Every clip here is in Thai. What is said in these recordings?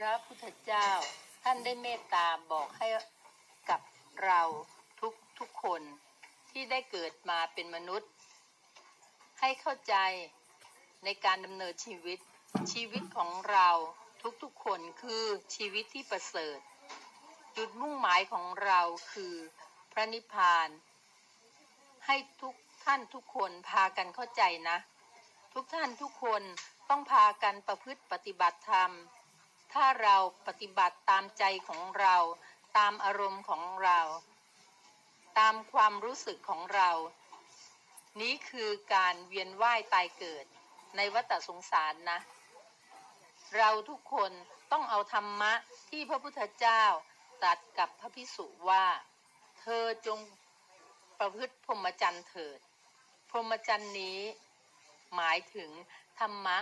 พระพุทธเจ้า ท่านได้เมตตาบอกให้กับเราทุกทุกคนที่ได้เกิดมาเป็นมนุษย์ ให้เข้าใจในการดำเนินชีวิตชีวิตของเราทุกๆคนคือชีวิตที่ประเสริฐ จุดมุ่งหมายของเราคือพระนิพพาน ให้ทุกท่านทุกคนพากันเข้าใจนะ ทุกท่านทุกคนต้องพากันประพฤติปฏิบัติธรรม ถ้าเราปฏิบัติตามใจของเรา ตามอารมณ์ของเรา ตามความรู้สึกของเรา นี้คือการเวียนว่ายตายเกิด ในวัฏสงสารนะ เราทุกคนต้องเอาธรรมะที่พระพุทธเจ้าตรัสกับพระพิสุว่า เธอจงประพฤติพรหมจรรย์เถิด พรหมจรรย์นี้ หมายถึงธรรมะ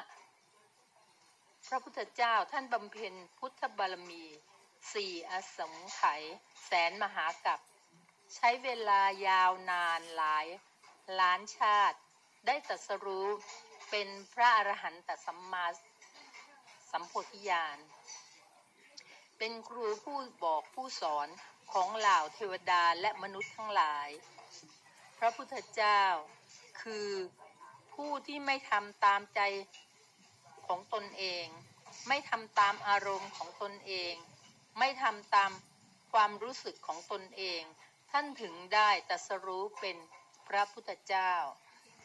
พระพุทธเจ้าท่านบำเพ็ญพุทธบารมีสี่อสงไขยแสนมหากับ ใช้เวลายาวนานหลาย ล้านชาติ ได้ตรัสรู้เป็นพระอรหันตสัมมาสัมโพธิญาณ เป็นครูผู้บอกผู้สอนของเหล่าเทวดาและมนุษย์ทั้งหลาย พระพุทธเจ้าคือผู้ที่ไม่ทำตามใจ ของตนเอง ไม่ทำตามอารมณ์ของตนเอง ไม่ทำตามความรู้สึกของตนเอง ท่านถึงได้ตรัสรู้เป็นพระพุทธเจ้า